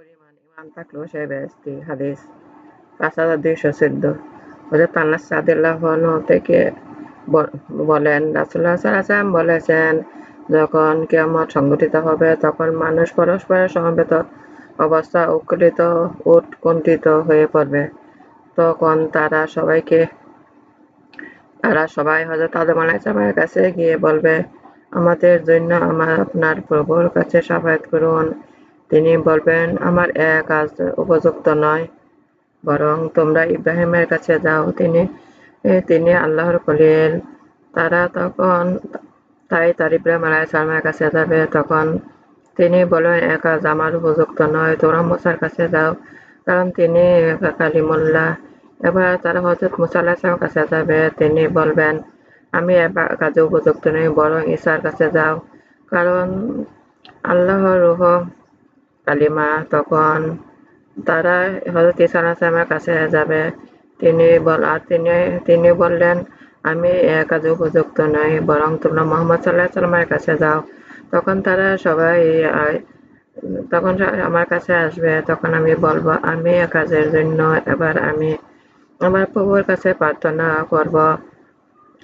পরিমাণ ইমান থাকলেও সে বেহেশতি হাদিস পাঁচ হাজার দুইশো চোদ্দ। হজরত আল্লাহ সাদিল্লাহ থেকে বলেন রাসুল্লাহ সাল্লাম বলেছেন, যখন কেমত সংগঠিত হবে, তখন মানুষ পরস্পরের সমবেত অবস্থা উৎকলিত উৎকণ্ঠিত হয়ে পড়বে। তখন তারা সবাইকে, তারা সবাই হজরত আদম আলাইসালামের কাছে গিয়ে বলবে, আমাদের জন্য আমার, আপনার প্রভুর কাছে সাফায়াত করুন। তিনি বলবেন, আমার এক কাজ উপযুক্ত নয়, বরং তোমরা ইব্রাহিমের কাছে যাও। তিনি তিনি আল্লাহর খলিল। তারা তখন, তাই তার ইব্রাহিম আলাইসালামের কাছে যাবে। তখন তিনি বলবেন এক কাজ আমার উপযুক্ত নয়, তোমরা মোসার কাছে যাও। কারণ তিনি কালিমুল্লাহ। এবার তারা হজরত মুসা আলাহিসামের কাছে যাবে। তিনি বলবেন, আমি কাজে উপযুক্ত নই, বরং ঈশার কাছে যাও। কারণ আল্লাহ রুহ কালিমা তখন তারা হজরত ঈসা আলাহিসামের কাছে যাবে। তিনি বল আর তিনি তিনি বললেন, আমি এ কাজে উপযুক্ত নই, বরং তোমরা মোহাম্মদ সাল্লাহ সাল্লামের কাছে যাও। তখন তারা সবাই, তখন আমার কাছে আসবে। তখন আমি বলব, আমি কাজের জন্য এবার আমি আমার প্রভুর কাছে প্রার্থনা করব।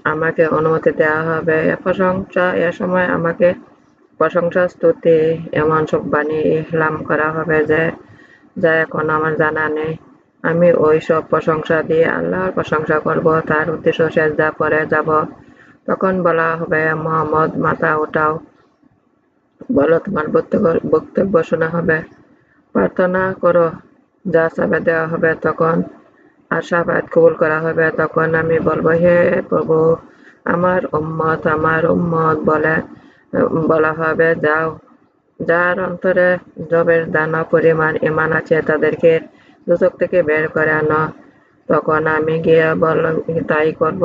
আমাকে অনুমতি দেওয়া হবে। এ প্রশংসা, এ সময় আমাকে প্রশংসা স্তুতি এমন সব বাণী ইহলাম করা হবে যে, যা এখন আমার জানা নেই। আমি ওই সব প্রশংসা দিয়ে আল্লাহর প্রশংসা করব, তার উদ্দেশ্য সেজদা পরে যাব। তখন বলা হবে, মোহাম্মদ, মাথা ওঠাও বলো, তোমার বক্তব্য শোনা হবে। প্রার্থনা করো। যা চাবে দেওয়া হবে তখন আশাবাদ কবুল করা হবে। তখন আমি বলব, হে প্রভু, আমার উম্মত আমার উম্মত বলে বলা হবে, যাও। যার অন্তরে জবের দানা, পরিমাণ ইমান আছে, তাদেরকে দুচক থেকে বের করে আনো। তখন আমি গিয়ে বললাম তাই করব।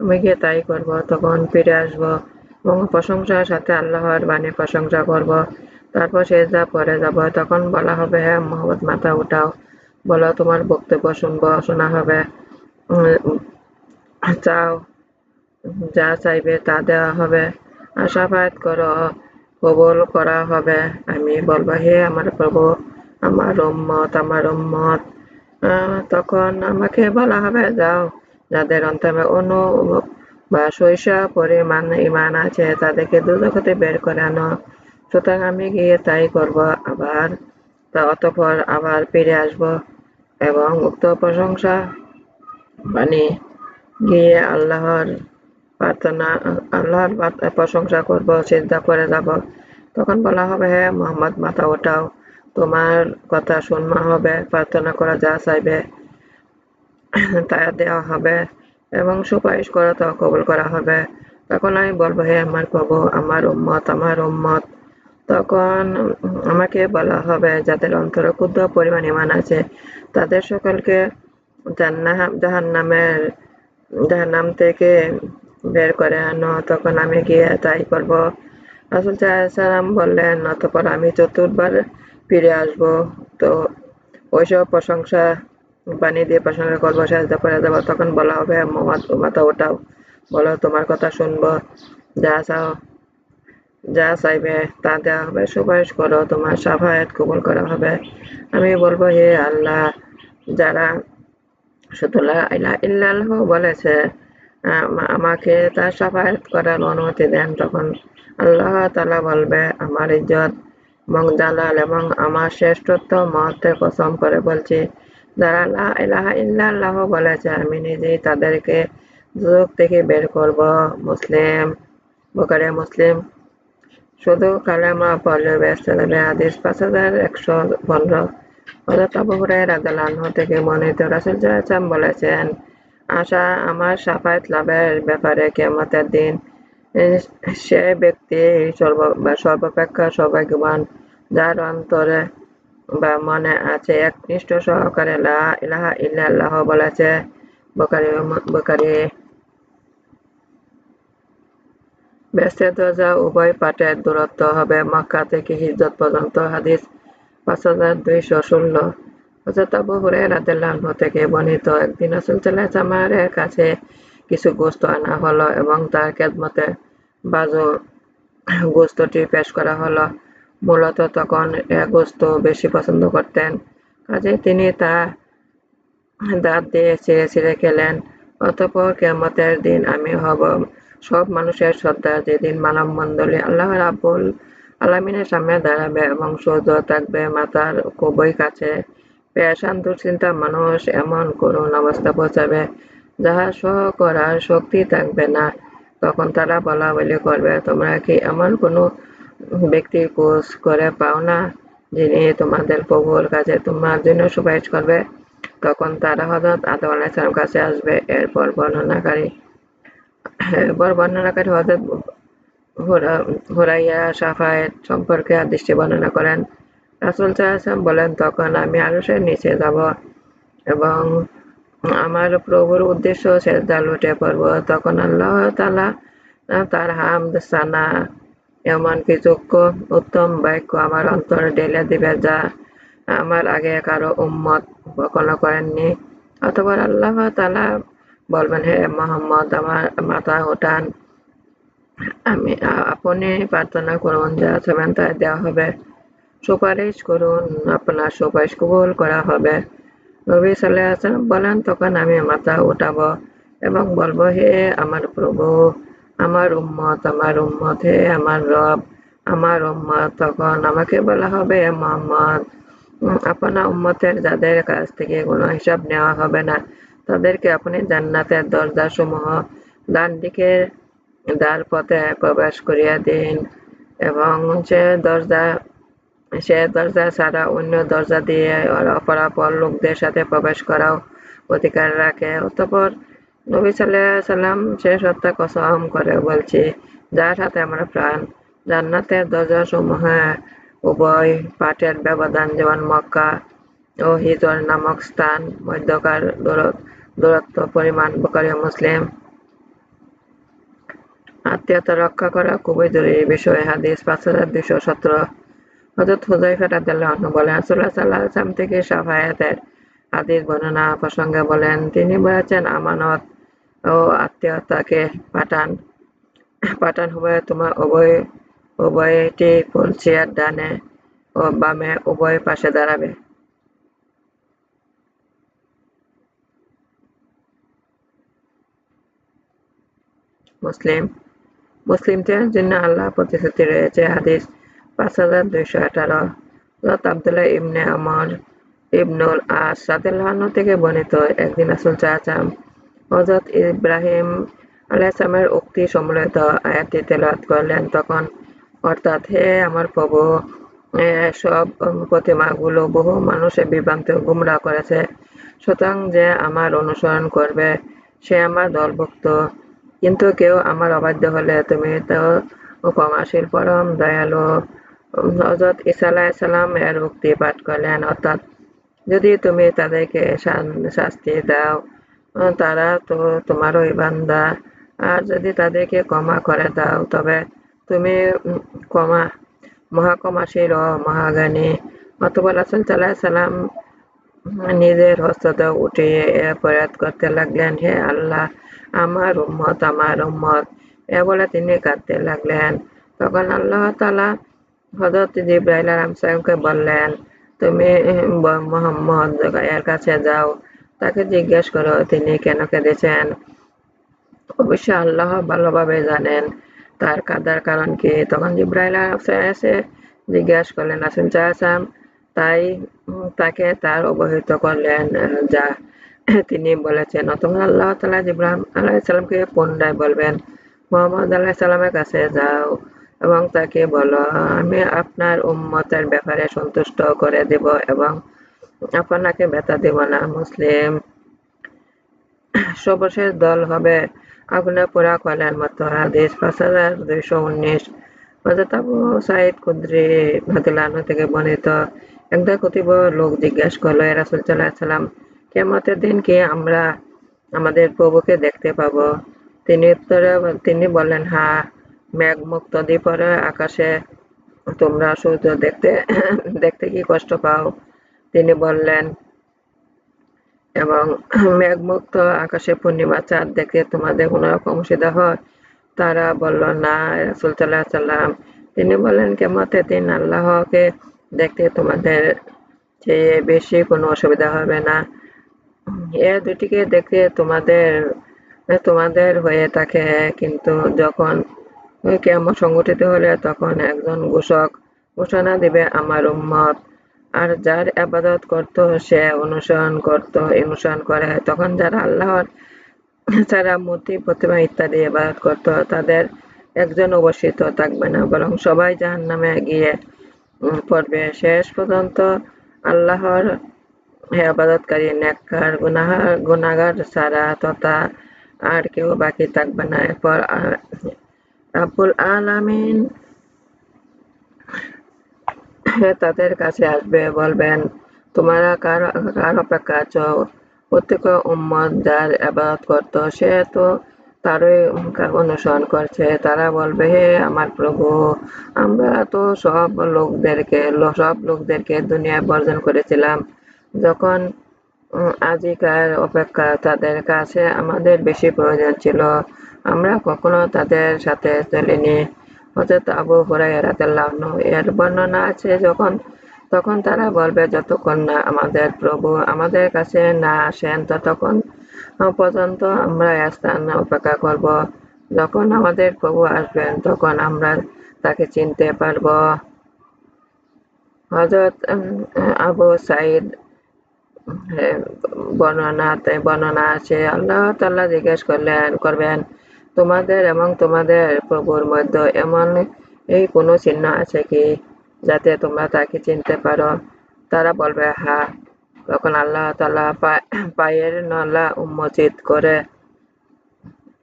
আমি গিয়ে তাই করব। তখন ফিরে আসব এবং প্রশংসার সাথে আল্লাহর বাণী প্রশংসা করব। তারপর সে যা পরে যাব, তখন বলা হবে হ্যাঁ মোহাম্মদ, মাথা উঠাও। বলো, তোমার বক্তব্য শুনব, শোনা হবে। চাও যা চাইবে তা দেওয়া হবে। আশাবাদ করো, কবল করা হবে। আমি বলব, হে আমার প্রভু, আমার উম্মত আমার উম্মত তখন আমাকে বলা হবে, যাও। যাদের অন্তরে অনু বা শৈশব পরিমাণ ইমান আছে, তাদেরকে দুজগতে বের করে আনো। সুতরাং আমি গিয়ে তাই করব, আবার তা অতপর আবার ফিরে আসব এবং উক্ত প্রশংসা মানে গিয়ে আল্লাহর প্রার্থনা, আল্লাহর প্রশংসা করব, চিন্তা করে যাব। তখন বলা হবে হ্যাঁ মোহাম্মদ, মাথা ওঠাও। তোমার কথা শুনমা হবে, প্রার্থনা করা যা চাইবে, তা দেওয়া হবে এবং সুপারিশ করা তা কবুল করা হবে। তখন আমি বলব, হে আমার প্রভু, আমার উম্মত আমার উম্মত। তখন আমাকে বলা হবে, যাদের অন্তরে ক্ষুদ্র পরিমাণ ইমান আছে, তাদের সকলকে জাহান নামের জাহান থেকে বের করে আনো, তখন আমি গিয়ে তাই করব। রাসুল সাল্লাম বললেন, অতপর আমি চতুর্থবার ফিরে আসব। তো ওইসব প্রশংসা বানিয়ে দিয়ে প্রশংসা করব সাহায্য করে দেবো তখন বলা হবে মাথা ওঠাও বলো, তোমার কথা শুনব। যা চাও, যা চাইবে তা দেওয়া হবে। সুপারিশ করো, তোমার সাফায়াত কবুল করা হবে। আমি বলব, হে আল্লাহ, যারা শুধু ইল্লাহ বলেছে আমাকে তার সাফায়াত করার অনুমতি দেন তখন আল্লাহ তালা বলবে, আমার ইজ্জত এবং জালাল এবং আমার শ্রেষ্ঠত্ব মহত্বের কসম করে বলছি। যারা ইলাহা ইল্লাল্লাহ বলেছে, আমি নিজেই তাদেরকে যুগ থেকে বের করব। মুসলিম বোকারে মুসলিম, শুধু কালেমা পড়লে ব্যস্ত দেবে আদিস পাঁচ হাজার একশো পনেরো। হজরত আবু হুরায়রা থেকে মনোনীত রাসুল বলেছেন আশা আমার সাফায়াত লাভের ব্যাপারে কেমতের দিন সে ব্যক্তি সর্বাপেক্ষা সৌভাগ্যবান, যার অন্তরে বা মনে আছে একনিষ্ঠ সহকারে লা ইলাহা বলেছে, বোকারি বোকারি ব্যস্তের দরজা উভয় পাটের দূরত্ব হবে। মক্কা থেকে হিজরত পর্যন্ত হাদিস পাঁচ হাজার দুইশো ষোলো হজরত আবু হুরায়রাদিল্লাহ থেকে বর্ণিত একদিন রাসূল সাল্লাল্লাহু কাছে কিছু গোস্ত আনা হলো এবং তার খেদমতে বাজু গোস্তটি পেশ করা হলো। মূলত তখন এ গোস্ত বেশি পছন্দ করতেন। কাজে তিনি তা দাঁত দিয়ে ছিঁড়ে ছিঁড়ে খেলেন। অতঃপর কেয়ামতের দিন আমি হব সব মানুষের শ্রদ্ধা। যেদিন মানব মণ্ডলী আল্লাহ রাব্বুল আলামিনের সামনে দাঁড়াবে এবং সূর্য থাকবে, মাতার খুবই কাছে পেশান দুশ্চিন্তা মানুষ এমন করুণ অবস্থা পৌঁছাবে, যাহা সহ করার শক্তি থাকবে না। তখন তারা বলা বলি করবে, তোমরা কি এমন কোনো ব্যক্তির খোঁজ করে পাও না, যিনি তোমাদের প্রভুর কাছে তোমার জন্য সুপারিশ করবে? তখন তারা হজরত আদম কাছে আসবে। এরপর বর্ণনাকারী এরপর বর্ণনাকারী হজরত হুরাইয়া সাফায়েত সম্পর্কে দৃষ্টি বর্ণনা করেন। রাসুল সাহাশাম বলেন, তখন আমি আরসের নিচে যাব এবং আমার প্রভুর উদ্দেশ্য সেজদা লুটে পড়ব। তখন আল্লাহ তালা তার হামদ, সানা এমন কিছু উত্তম বাক্য আমার অন্তরে ঢেলে দিবে যা আমার আগে কারও উম্মত কখনো করেননি। অথবা আল্লাহ তালা বলবেন, হে মোহাম্মদ, আমার মাথা উঠান। আমি আপনি প্রার্থনা করুন যা চাবেন তা দেওয়া হবে। সুপারিশ করুন, আপনার সুপারিশ কবুল করা হবে। নবী সাল্লাম বলেন, তখন আমি মাথা উঠাব এবং বলব, হে আমার প্রভু, আমার উম্মত আমার উম্মত, হে আমার রব, আমার উম্মত, তখন আমাকে বলা হবে মোহাম্মদ আপনার উম্মতের যাদের কাছ থেকে কোনো হিসাব নেওয়া হবে না, তাদেরকে আপনি জান্নাতের দরজা সমূহ ডান দিকের দ্বার পথে প্রবেশ করিয়া দিন এবং সে দরজা সে দরজা ছাড়া অন্য দরজা দিয়ে অপরাপর লোকদের সাথে প্রবেশ করাও অধিকার রাখে। অতপর নবী সাল্লাহ সাল্লাম সে সত্তা কসম করে বলছি, যার সাথে আমরা প্রাণ জান্নাতের দরজা সমূহে উভয় পাঠের ব্যবধান, যেমন মক্কা ও হিজর নামক স্থান, মধ্যকার দূরত্ব, পরিমাণ বোকারি মুসলিম আত্মীয়তা রক্ষা করা খুবই জরুরি। বিষয় হাদিস পাঁচ হাজার দুইশো সতেরো হজরত হুজাইফা রাদিয়াল্লাহু আনহু বলেন, রাসূলুল্লাহ সাল্লাল্লাহু আলাইহি থেকে শাফায়াতের হাদিস বর্ণনা প্রসঙ্গে বলেন, তিনি বলেছেন, আমানত ও আত্মীয়তাকে পাঠান। পাঠান হবে তোমার উভয়, উভয়টি পলসিয়ার ডানে ও বামে উভয় পাশে দাঁড়াবে। মুসলিম, মুসলিমদের জন্য আল্লাহ প্রতিশ্রুতি রয়েছে। হাদিস পাঁচ হাজার দুইশো আঠারো হজরত আবদুল্লাহ ইবনে আমর ইবনুল আস সাদিল্লাহন থেকে বর্ণিত একদিন আসল চাচাম হজরত ইব্রাহিম উক্তি সম্মিলিত করলেন তখন অর্থাৎ হে আমার প্রভু সব প্রতিমাগুলো বহু মানুষের বিভ্রান্ত গুমরা করেছে সুতরাং যে আমার অনুসরণ করবে সে আমার দলভুক্ত। কিন্তু কেউ আমার অবাধ্য হলে তুমি তো ক্ষমাশীল পরম দয়ালু হজরত ইসা আলাহিসাল্লাম এর উক্তি পাঠ করলেন, অর্থাৎ যদি তুমি তাদেরকে শাস্তি দাও তারা তো তোমারই বান্দা। আর যদি তাদেরকে ক্ষমা করে দাও, তবে তুমি ক্ষমা মহাকমাশীল ও মহাজ্ঞানী। অথবা রাসুল সাল্লাহ সাল্লাম নিজের হস্ততে উঠিয়ে প্রয়াত করতে লাগলেন, হে আল্লাহ, আমার উম্মত আমার উম্মত। এ বলে তিনি কাঁদতে লাগলেন। তখন আল্লাহ তালা হজরত জিব্রাইল আলাম সাহেবকে বললেন, তুমি মোহাম্মদ এর কাছে যাও। তাকে জিজ্ঞেস করো, তিনি কেন কেঁদেছেন? অবশ্যই আল্লাহ ভালোভাবে জানেন তার কাদার কারণ কি। তখন জিব্রাইল এসে জিজ্ঞেস করলেন, আসেন চাহাম তাই তাকে তার অবহিত করলেন। যা তিনি বলেছেন তখন আল্লাহ তালা ইব্রাহিম আলাইসাল্লামকে পুনরায় বলবেন, মোহাম্মদ আল্লাহ সাল্লামের কাছে যাও। এবং তাকে বলো, আমি আপনার উম্মতের ব্যাপারে সন্তুষ্ট করে দেব এবং আপনাকে ব্যথা দেব না, মুসলিম। সর্বশেষ দল হবে আগুনে পোড়া কয়লার মতো হাদিস। পাঁচ হাজার দুইশো উনিশ থেকে লোক জিজ্ঞাসা করল কেমতের আমরা আমাদের প্রভুকে দেখতে পাবো? তিনি উত্তরে তিনি বললেন হ্যাঁ। মেঘ মুক্ত দ্বীপরে আকাশে তোমরা সূর্য দেখতে দেখতে কি কষ্ট পাও? তিনি বললেন, এবং মেঘমুক্ত আকাশে পূর্ণিমা চাঁদ দেখে তোমাদের কোনো রকম অসুবিধা হয়? তারা বলল, না, রাসুল সাল্লাহ সাল্লাম তিনি বলেন কেমতের দিন আল্লাহকে দেখতে তোমাদের চেয়ে বেশি কোনো অসুবিধা হবে না? এ দুটিকে দেখতে তোমাদের তোমাদের হয়ে থাকে, কিন্তু যখন কেমন সংগঠিত হলে তখন একজন ঘোষক ঘোষণা দিবে আমার উম্মত। আর যার আবাদত করত, সে অনুসরণ করত, অনুসরণ করে। তখন যারা আল্লাহর ছাড়া মূর্তি, প্রতিমা ইত্যাদি আবাদত করত, তাদের একজন অবশ্যিত থাকবে না, বরং সবাই জাহান নামে গিয়ে পড়বে। শেষ পর্যন্ত আল্লাহর আবাদতকারী, নেককার গুনাহার গুনাগার ছাড়া তথা আর কেউ বাকি থাকবে না। এরপর রাব্বুল আলামিন তাদের কাছে আসবে, বলবেন, তোমরা কার অপেক্ষা আছো? প্রত্যেক উম্মত যার আবাদত করত, সে তো তারই অনুসরণ করছে। তারা বলবে, হে আমার প্রভু, আমরা তো সব লোকদেরকে সব লোকদেরকে দুনিয়ায় বর্জন করেছিলাম। যখন আজিকার অপেক্ষা তাদের কাছে আমাদের বেশি প্রয়োজন ছিল আমরা কখনো তাদের সাথে চলিনি। হজরত আবু হুরাইরাতাল্লাহ এর বর্ণনা আছে যখন, তখন তারা বলবে, যতক্ষণ না আমাদের প্রভু আমাদের কাছে না আসেন, ততক্ষণ পর্যন্ত আমরা স্থান অপেক্ষা করব। যখন আমাদের প্রভু আসবেন, তখন আমরা তাকে চিনতে পারব। হজরত আবু সাইদ বর্ণনা বর্ণনা আছে। আল্লাহ তাল্লাহ জিজ্ঞেস করলেন, করবেন তোমাদের এবং তোমাদের প্রভুর মধ্যে এমন এই কোনো চিহ্ন আছে কি যাতে তোমরা তাকে চিনতে পারো? তারা বলবে হ্যাঁ তখন আল্লাহ তালা পায়ের নলা উন্মোচিত করে,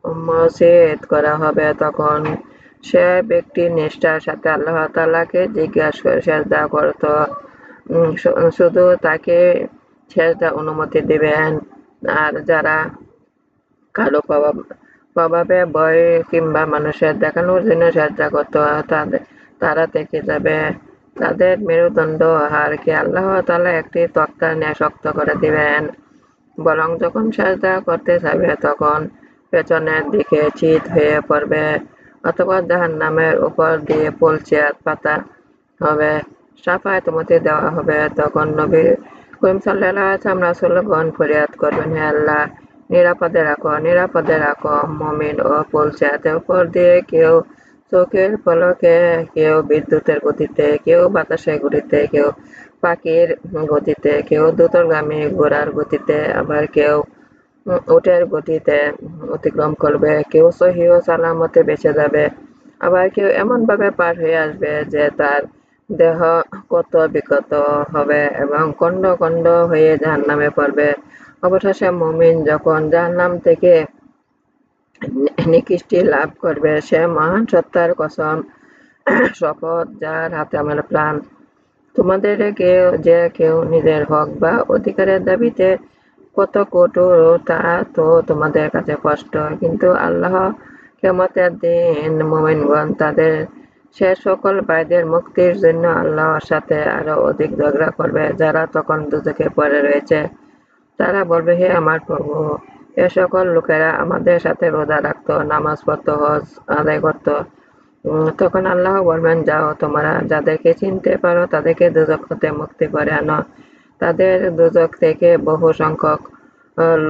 উন্মোচিত করা হবে। তখন সে ব্যক্তি নিষ্ঠার সাথে আল্লাহ তালাকে জিজ্ঞাসা করে সেজদা করত। শুধু তাকে সেজদা অনুমতি দিবেন। আর যারা কারও প্রভাব বয় কিংবা মানুষের দেখানোর জন্য সেজদা করত তাদের, তারা থেকে যাবে। তাদের মেরুদণ্ড হারকে আল্লাহ তালা একটি তক্তার নিয়ে শক্ত করে দিবেন। বরং যখন সাজদা করতে যাবে, তখন পেছনের দিকে চিত হয়ে পড়বে অথবা জাহান নামের উপর দিয়ে পলচে পাতা হবে। সাফায় তোমাতে দেওয়া হবে। তখন নবী করিম সাল্লাহ আসলাম রাসুল্লগণ ফরিয়াদ করবেন, হে আল্লাহ নিরাপদে রাখো নিরাপদে রাখো, মমিন ও পলচাতের উপর দিয়ে কেউ চোখের পলকে, কেউ বিদ্যুতের গতিতে, কেউ বাতাসের গতিতে, কেউ পাখির গতিতে, কেউ দ্রুতগামী ঘোড়ার গতিতে, আবার কেউ উটের গতিতে অতিক্রম করবে, কেউ সহি সালামতে বেঁচে যাবে, আবার কেউ এমনভাবে পার হয়ে আসবে যে তার দেহ কত বিকত হবে এবং কণ্ড কণ্ড হয়ে জাহান নামে পড়বে। অবশেষে মমিন যখন জাহান নাম থেকে নিকৃষ্টি লাভ করবে, সে মহান সত্তার কসম, শপথ, যার হাতে আমার প্রাণ। তোমাদের কেউ, যে কেউ নিজের হক বা অধিকারের দাবিতে কত কঠোর, তা তো তোমাদের কাছে কষ্ট কিন্তু আল্লাহ কেমতের দিন মোমেনগণ তাদের সে সকল ভাইদের মুক্তির জন্য আল্লাহর সাথে আরও অধিক ঝগড়া করবে, যারা তখন দুজকে পড়ে রয়েছে। তারা বলবে, হে আমার প্রভু, এ সকল লোকেরা আমাদের সাথে রোজা রাখতো, নামাজ পড়তো, হজ আদায় করত। তখন আল্লাহ বলবেন, যাও তোমরা যাদেরকে চিনতে পারো তাদেরকে দুজক হতে মুক্তি করে আনো। তাদের দুজক থেকে বহু সংখ্যক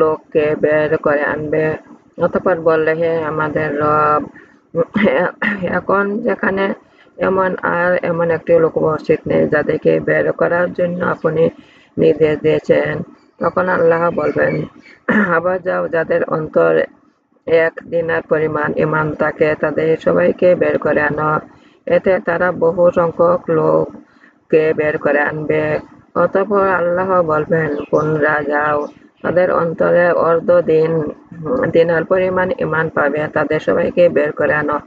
লোককে বের করে আনবে। অতপর বললে, হে আমাদের রব এখন যেখানে এমন আর এমন একটি লোক উপস্থিত নেই, যাদেরকে বের করার জন্য আপনি নির্দেশ দিয়েছেন। তখন আল্লাহ বলবেন, আবার যাও, যাদের অন্তর এক দিনের পরিমাণ ইমান থাকে, তাদের সবাইকে বের করে আনো। এতে তারা বহু সংখ্যক লোককে বের করে আনবে। অতপর আল্লাহ বলবেন পুনরা যাও তাদের অন্তরে অর্ধ দিন, দিনার পরিমাণ ইমান পাবে, তাদের সবাইকে বের করে আনো।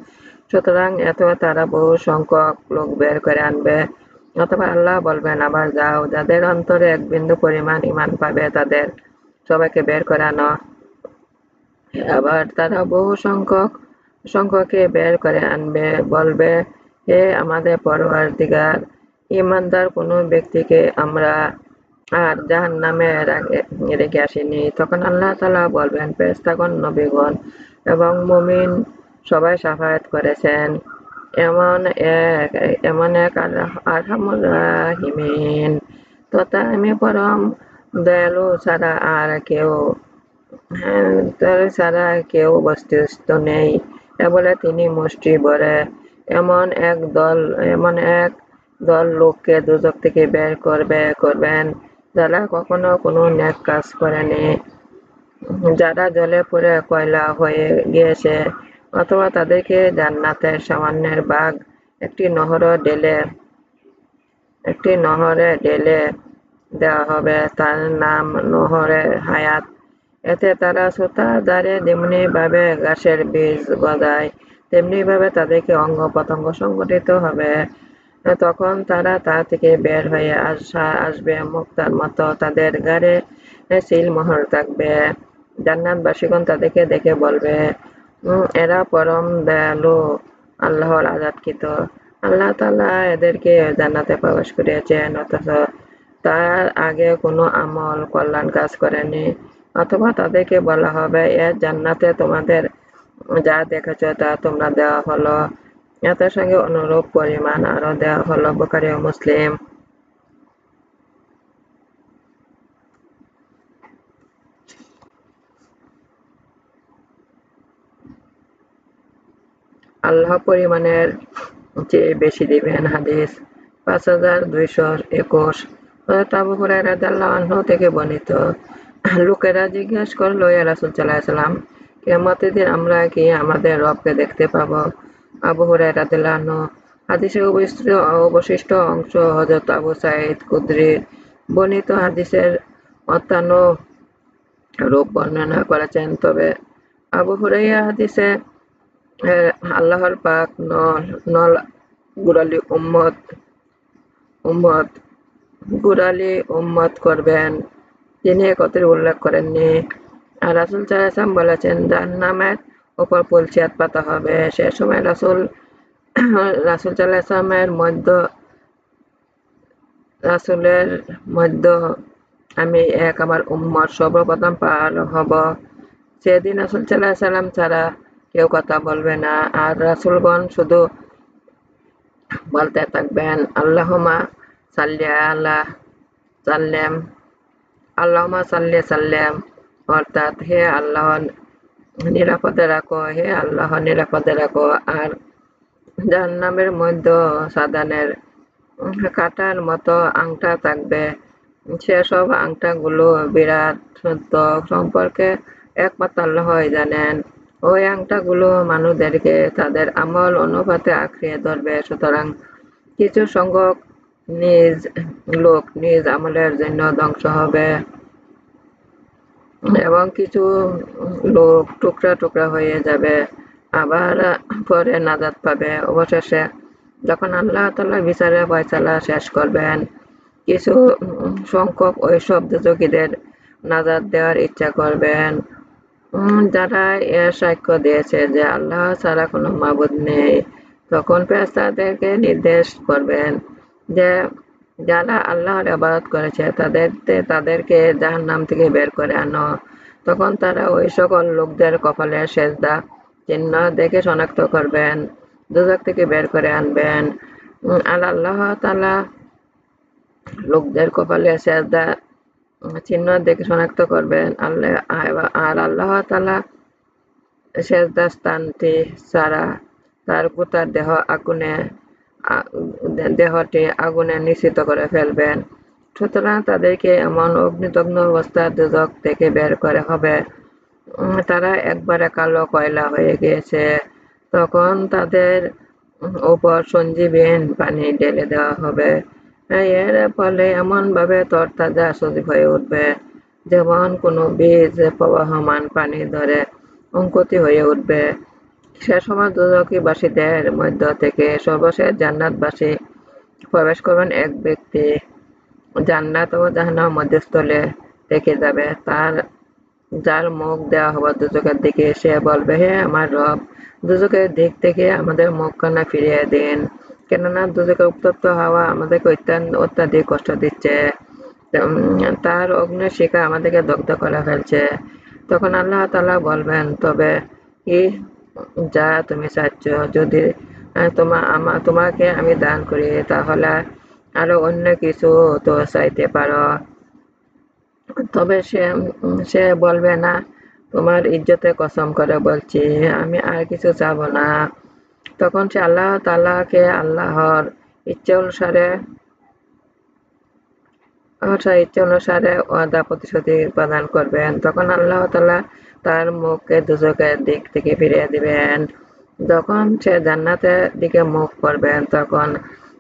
সুতরাং এত তারা বহু সংখ্যক লোক বের করে আনবে। অথবা আল্লাহ বলবেন, আবার যাও, যাদের অন্তরে এক বিন্দু পরিমাণ ইমান পাবে, তাদের সবাইকে বের করে আনো। আবার তারা বহু সংখ্যক সংখ্যকে বের করে আনবে, বলবে, হে আমাদের পরোয়ার দিগার ইমানদার কোনো ব্যক্তিকে আমরা আর জাহান নামে রেখে আসেনি। তখন আল্লাহ তালা বলবেন পেস্তাগণ নবীগণ এবং মুমিন সবাই সাফায়াত করেছেন। এমন এক এমন এক আরহামুর তথা আমি পরম দয়ালু ছাড়া আর কেউ হ্যাঁ, ছাড়া কেউ বস্তুস্থ নেই। বলে তিনি মুষ্টি ভরে। এমন এক দল এমন এক দল লোককে দুজক থেকে বের করবে করবেন। যারা কখনো কোনো ন্যাক কাজ করেনি। যারা জলে পড়ে কয়লা হয়ে গিয়েছে। অথবা তাদেরকে জান্নাতের সামান্যের বাঘ, একটি নহর ডেলে একটি নহরে ডেলে দেওয়া হবে। তার নাম নহরে হায়াত। এতে তারা শ্রোতা দ্বারে যেমনি ভাবে গাছের বীজ গজায় তেমনি ভাবে তাদেরকে অঙ্গ প্রত্যঙ্গ সংগঠিত হবে। তখন তারা তা থেকে বের হয়ে আসা, আসবে মুক্তার মতো। তাদের গাড়ে সিল মোহর থাকবে। জান্নাতবাসীগণ তাদেরকে দেখে বলবে এরা পরম দয়ালু, আল্লাহর আজাদকৃত। আল্লাহ তালা এদেরকে জান্নাতে প্রবেশ করিয়েছেন, অথচ তার আগে কোনো আমল, কল্যাণ কাজ করেনি, অথবা তাদেরকে বলা হবে, এ জান্নাতে তোমাদের যা দেখেছ তা তোমরা দেওয়া হলো। এত সঙ্গে অনুরূপ পরিমাণ আরও দেওয়া হলো বোকারি ও মুসলিম। আল্লাহ পরিমাণের চেয়ে বেশি দিবেন হাদিস পাঁচ হাজার দুইশো একুশ। আবু হুরায়রা রাদিয়াল্লাহু থেকে বর্ণিত। লোকেরা জিজ্ঞেস করল, ইয়া রাসূল সাল্লাল্লাহু কিয়ামতের দিন আমরা কি আমাদের রবকে দেখতে পাবো? আবু হুরায়রা রাদিয়াল্লাহু হাদিসের অবশিষ্ট অংশ হযরত আবু সাঈদ কুদরির বর্ণিত হাদিসের অত্যান্য রূপ বর্ণনা করেছেন। তবে আবু হুরাইয়া হাদিসে আল্লাহর পাক নল গুরালি উম্মত উম্মত গুরালি উম্মত করবেন। তিনি একত্রে উল্লেখ করেননি। আর রাসুল চালাম বলেছেন যার নামের ওপর পুলচিয়াত পাতা হবে। সে সময় রাসুল রাসুল চালামের মধ্য, রাসুলের মধ্য আমি এক, আমার উম্মত সর্বপ্রথম পার হব। সেদিন রাসুল সাল্লাহ সাল্লাম ছাড়া কেউ কথা বলবে না। আর রাসুলগণ শুধু বলতে থাকবেন আল্লাহমা সাল্লিয়া আল্লাহ সাল্লাম আল্লাহমা সাল্লিয়া সাল্লাম। অর্থাৎ, হে আল্লাহ, নিরাপদে রাখো, হে আল্লাহ, নিরাপদে রাখো। আর জাহান্নামের মধ্যে সাদানের কাটার মতো আংটা থাকবে। সেসব আংটাগুলো বিরাট সম্পর্কে একমাত্র আল্লাহ জানেন। ওই আংটাগুলো মানুষদেরকে তাদের আমল অনুপাতে আঁকড়িয়ে ধরবে। সুতরাং কিছু সংখ্যক নিজ লোক নিজ আমলের জন্য ধ্বংস হবে এবং কিছু লোক টুকরা টুকরা হয়ে যাবে, আবার পরে নাজাদ পাবে। অবশেষে যখন আল্লাহ তাল্লাহ বিচারে ফয়সালা শেষ করবেন, কিছু সংখ্যক ওই শব্দ যোগীদের নাজাদ দেওয়ার ইচ্ছা করবেন। যারা সাক্ষ্য দিয়েছে যে আল্লাহ ছাড়া কোনো মাবুদ নেই, তখন তাদেরকে নির্দেশ করবেন যে যারা আল্লাহর আবাদত করেছে তাদের তাদেরকে যাহার নাম থেকে বের করে আনো। তখন তারা ওই সকল লোকদের কপালের সেজদা চিহ্ন দেখে শনাক্ত করবেন দুজক থেকে বের করে আনবেন। আর আল্লাহ তালা লোকদের কপালে সেজদা চিহ্ন দেখে শনাক্ত করবেন। আল্লাহ আর আল্লাহ তালা সেজদা স্থানটি ছাড়া তার পুতার দেহ আগুনে দেহটি আগুনে নিশ্চিত করে ফেলবেন। সুতরাং তাদেরকে এমন অগ্নিতগ্ন অবস্থা দুজক থেকে বের করে হবে। তারা একবারে কালো কয়লা হয়ে গিয়েছে। তখন তাদের উপর সঞ্জীবীন পানি ঢেলে দেওয়া হবে। এর ফলে এমনভাবে তরতাজা সজীব হয়ে উঠবে যেমন কোনো বীজ, প্রবাহমান পানি ধরে অঙ্কতি হয়ে উঠবে। সে সময় দুদকীবাসীদের মধ্য থেকে সর্বশেষ জান্নাতবাসী প্রবেশ করবেন এক ব্যক্তি। জান্নাত ও জাহান্নাম মধ্যস্থলে থেকে যাবে। তার, যার মুখ দেওয়া হবে দুজকের দিকে, সে বলবে, হে আমার রব দুজকের দিক থেকে আমাদের মুখখানা ফিরিয়ে দিন। কেননা দুজকের উত্তপ্ত হাওয়া আমাদেরকে অত্যাধিক কষ্ট দিচ্ছে। তার অগ্নের শিখা আমাদেরকে দগ্ধ করে ফেলছে। তখন আল্লাহ তালা বলবেন, তবে কি যা তুমি চাচ্ছ, যদি তোমা, আমা, তোমাকে আমি দান করি, তাহলে আরও অন্য কিছু তো চাইতে পারো। তবে সে সে বলবে, না, তোমার ইজ্জতে কসম করে বলছি, আমি আর কিছু চাব না। তখন সে আল্লাহ তালাকে আল্লাহর ইচ্ছে অনুসারে ইচ্ছে অনুসারে ওয়াদা প্রতিশ্রুতি প্রদান করবেন। তখন আল্লাহ তালা তার মুখকে দুজকের দিক থেকে ফিরিয়ে দিবেন। যখন সে জান্নাতের দিকে মুখ করবেন, তখন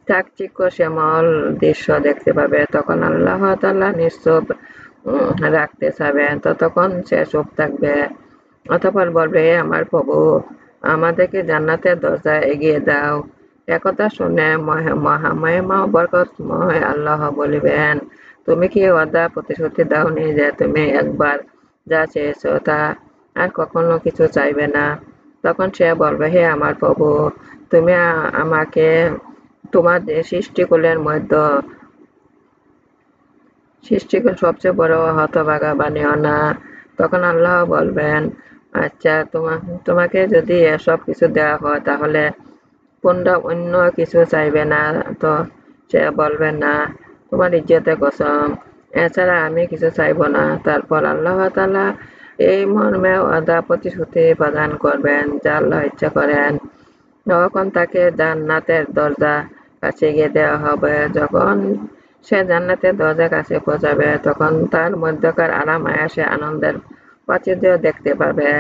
চাকচিক্য শ্যামল দৃশ্য দেখতে পাবে। তখন আল্লাহ তাল্লাহ নিশ্চুপ রাখতে চাবেন ততক্ষণ সে চুপ থাকবে। অতপর বলবে আমার প্রভু আমাদেরকে জান্নাতের দরজা এগিয়ে দাও। একথা শুনে মহামহিমা বরকতময় আল্লাহ বলিবেন, তুমি কি ওয়াদা প্রতিশ্রুতি দাওনি যে তুমি একবার যা চেয়েছ তা আর কখনো কিছু চাইবে না? তখন সে বলবে, হে আমার প্রভু, তুমি আমাকে তোমার সৃষ্টিকুলের মধ্যে, সৃষ্টিকুল সবচেয়ে বড় হতভাগা বানিও না। তখন আল্লাহ বলবেন আচ্ছা তোমা, তোমাকে যদি এসব কিছু দেওয়া হয়, তাহলে কোনটা অন্য কিছু চাইবে না? তো সে বলবে, না, তোমার ইজ্জতে কসম। এছাড়া আমি কিছু চাইব না। তারপর আল্লাহ তালা এই মর্মে আদা প্রতিশ্রুতি প্রদান করবেন, যা আল্লাহ ইচ্ছা করেন। তখন তাকে জান্নাতের দরজা কাছে গিয়ে দেওয়া হবে। যখন সে জান্নাতের দরজা কাছে পৌঁছাবে, তখন তার মধ্যকার আরাম, আয়াসে আনন্দের প্রাচুর্য দেখতে পাবে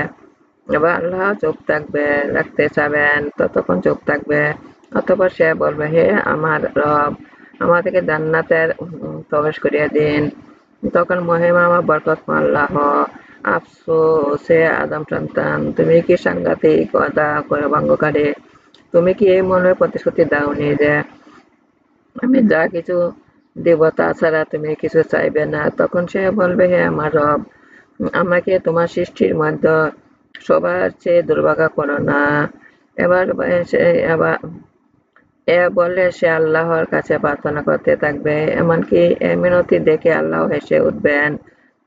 এবার আল্লাহ চুপ থাকবে, রাখতে চাবেন, ততক্ষণ চুপ থাকবে। অতপর সে বলবে, হে আমার রব, আমাদেরকে জান্নাতের প্রবেশ করিয়ে দিন। তখন মহিমা আমার বরকত আল্লাহ। সে আদম সন্তান, তুমি কি সাংঘাতিক অদা করে ভঙ্গকারী? তুমি কি এই মনে প্রতিশ্রুতি দাওনি যে আমি যা কিছু দেব তাছাড়া তুমি কিছু চাইবে না? তখন সে বলবে, হে আমার রব আমাকে তোমার সৃষ্টির মধ্যে সবার চেয়ে দুর্ভাগা করো না। এবার এবার, এ বলে সে আল্লাহর কাছে প্রার্থনা করতে থাকবে, এমনকি এ মিনতি দেখে আল্লাহ হেসে উঠবেন।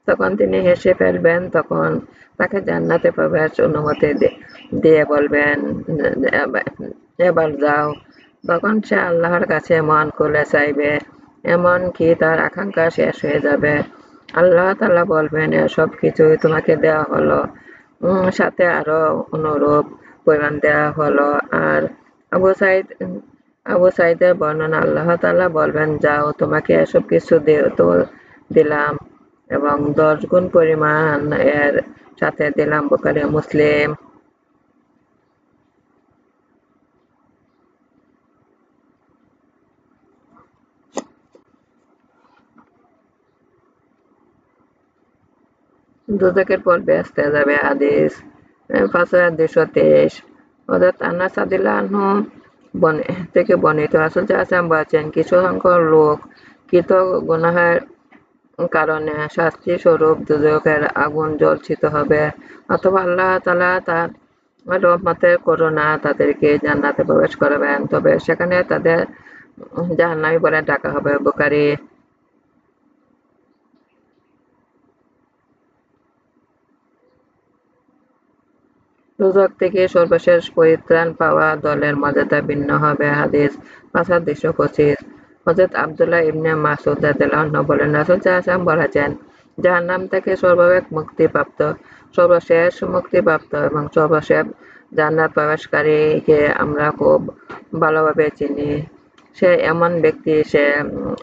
তখন তিনি হেসে ফেলবেন, তখন তাকে জান্নাতে প্রবেশ অনুমতি দিয়ে বলবেন, এবার যাও। তখন সে আল্লাহর কাছে মন খুলে চাইবে এমন কি তার আকাঙ্ক্ষা শেষ হয়ে যাবে। আল্লাহ তালা বলবেন সব কিছুই তোমাকে দেওয়া হলো। সাথে আরও অনুরূপ পরিমাণ দেওয়া হলো। আর আবু সাইদ, আবু সাইদের বর্ণনা আল্লাহ তালা বলবেন, যাও তোমাকে এসব কিছু তো দিলাম এবং দশ গুণ পরিমাণ এর সাথে দিলাম বোকারি মুসলিম। দুদকের পর ব্যস্ত যাবে আদিস পাঁচ হাজার দুশো তেইশ। অর্থাৎ আন্না সাদিল্লাহ থেকে বর্ণিত আসল চাচাম বলছেন, কিছু সংখ্যক লোক কৃত গুনাহের কারণে শাস্তি স্বরূপ দুদকের আগুন জ্বলছিত হবে। অথবা আল্লাহ তালা তার রহমতের করুণা তাদেরকে জান্নাতে প্রবেশ করাবেন। তবে সেখানে তাদের জাহান্নামি বলে ডাকা হবে। বোকারি দুদক থেকে সর্বশেষ পরিত্রাণ পাওয়া দলের মর্যাদা ভিন্ন হবে, হাদিস পাঁচ দুশো পঁচিশ। হজরত আবদুল্লাহ ইবনে মাসুদ রাদিয়াল্লাহু বলেন, রাসূল সাল্লাল্লাহু বলেছেন, জাহান্নাম থেকে সর্বাবেক মুক্তিপ্রাপ্ত, সর্বশেষ মুক্তিপ্রাপ্ত এবং সর্বশেষ জান্নাত প্রবেশকারীকে আমরা খুব ভালোভাবে চিনি। সে এমন ব্যক্তি, সে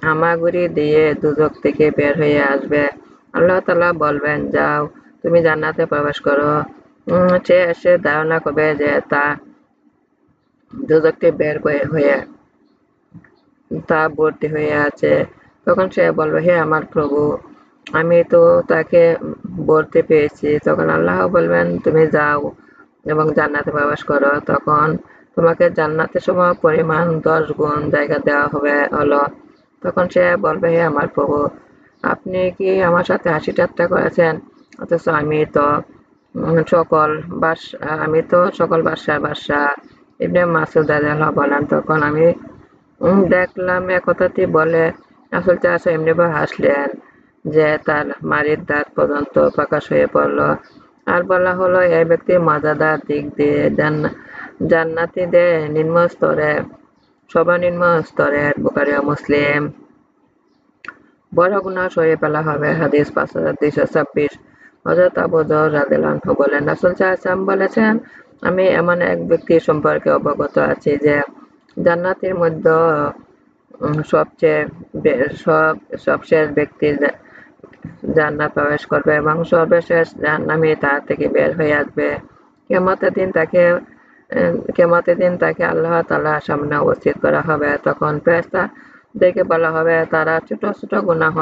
হামাগুড়ি দিয়ে দুজক থেকে বের হয়ে আসবে। আল্লাহ তালা বলবেন, যাও, তুমি জান্নাতে প্রবেশ করো। সে ধারণা করবে যে তা দুজকটি বের হয়ে তা ভর্তি হয়ে আছে। তখন সে বলবে, হে আমার প্রভু, আমি তো তাকে ভর্তি পেয়েছি। তখন আল্লাহ বলবেন, তুমি যাও এবং জান্নাতে প্রবেশ করো। তখন তোমাকে জান্নাতে সময় পরিমাণ দশ গুণ জায়গা দেওয়া হবে, হলো। তখন সে বলবে, হে আমার প্রভু, আপনি কি আমার সাথে হাসি ঠাট্টা করেছেন? অথচ আমি তো সকল বাস, আমি তো সকল বাসার বাসা, ইবনে মাসুদ বলেন, তখন আমি দেখলাম একথাটি বলে আসল চাষা এমনিভাবে হাসলেন যে তার মারির দাঁত পর্যন্ত প্রকাশ হয়ে পড়ল। আর বলা হলো এই ব্যক্তি মজাদার দিক দিয়ে জান্নাতীদের নিম্ন স্তরে সর্বনিম্ন স্তরের বুখারী ও মুসলিম। বড় গুনাহ সরিয়ে ফেলা হবে। হাদিস পাঁচ হাজার দুইশো ছাব্বিশ। হজরত আবু যর রাদিয়াল্লাহু বলেন রাসূল সাল্লাল্লাহু বলেছেন আমি এমন এক ব্যক্তি সম্পর্কে অবগত আছি যে জান্নাতের মধ্যে সবচেয়ে সব সবশেষ ব্যক্তি জান্নাত প্রবেশ করবে এবং সর্বশেষ জাহান্নামী তার থেকে বের হয়ে আসবে। কেমতের দিন তাকে আহ, দিন তাকে আল্লাহ তাআলার সামনে উপস্থিত করা হবে। তখন ফেরেশতাদেরকে বলা হবে তারা ছোট ছোট গুনাহ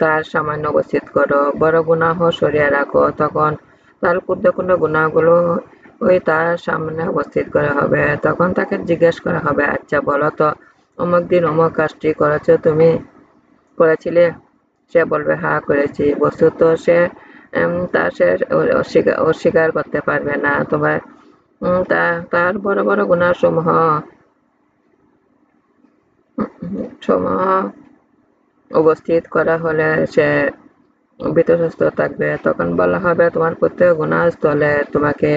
তার সামান্য উপস্থিত করো। বড় গুনাহ সরিয়ে রাখো। তখন তার ক্ষুদ্র ক্ষুদ্র গুনাহগুলো ওই তার সামনে উপস্থিত করা হবে। তখন তাকে জিজ্ঞেস করা হবে আচ্ছা বলো তো, অমুক দিন অমুক কাজটি করেছ, তুমি করেছিলে? সে বলবে হ্যাঁ করেছি। বস্তুত সে তা সে অস্বীকার করতে পারবে না। তোমার তার বড় বড় গুনাহ সমূহ সমূহ উপস্থিত করা হলে সে ভীতস্বস্ত থাকবে। তখন বলা হবে, তোমার প্রত্যেক গুনাহ স্থলে তোমাকে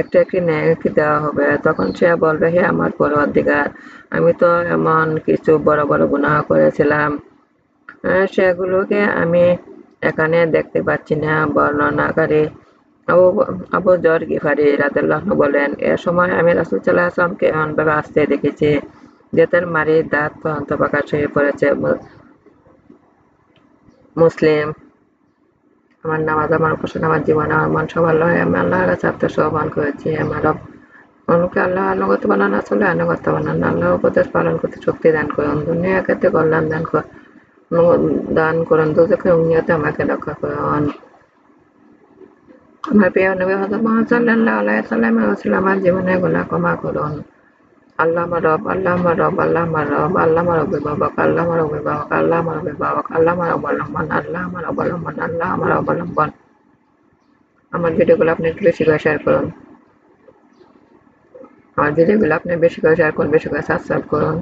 একটা একটি নেকি দেওয়া হবে। তখন সে বলবে, হে আমার পরওয়ারদিগার, আমি তো এমন কিছু বড় বড় গুনাহ করেছিলাম। সেগুলোকে আমি এখানে দেখতে পাচ্ছি না। বর্ণনাকারী আবু আবু জর গিফারি রাদিয়াল্লাহু বলেন, এ সময় আমি রাসূল সাল্লাল্লাহু আলাইহি ওয়াসাল্লামকে এমনভাবে আসতে দেখেছি যে তার মারির দাঁত পর্যন্ত প্রকাশ হয়ে পড়েছে। মুসলিম। আমার নামাজ, আমার উপাসন আমার জীবন, আমার মন সব আল্লাহ আমি আল্লাহর কাছে আত্মসমর্পণ করেছি। আমার রব অন্যকে আল্লাহ আনুগত বানান, আসলে আনুগত্য বানান। আল্লাহ উপদেশ পালন করতে শক্তি দান করুন দুনিয়া ক্ষেত্রে কল্যাণ দান করুন দান করুন দুজকে উন্নিয়তে আমাকে রক্ষা করুন। আমার প্রিয় নবী হযরত মুহাম্মদ সাল্লাল্লাহু আলাইহি আমার জীবনের গুনাহ ক্ষমা করুন। আল্লাহ রব আল্লাহ রব আল্লাহ রব আল্লাহ আমার বাবাক আল্লাহ আমার বাবাক আল্লাহ আমার বাবাক আল্লাহ আমার অবলম্বন আল্লাহ আমার অবলম্বন আল্লাহ আমার অবলম্বন আমার ভিডিওগুলো আপনি একটু বেশি করে শেয়ার করুন। আমার ভিডিওগুলো আপনি বেশি করে শেয়ার করুন, বেশি করে সাবস্ক্রাইব করুন।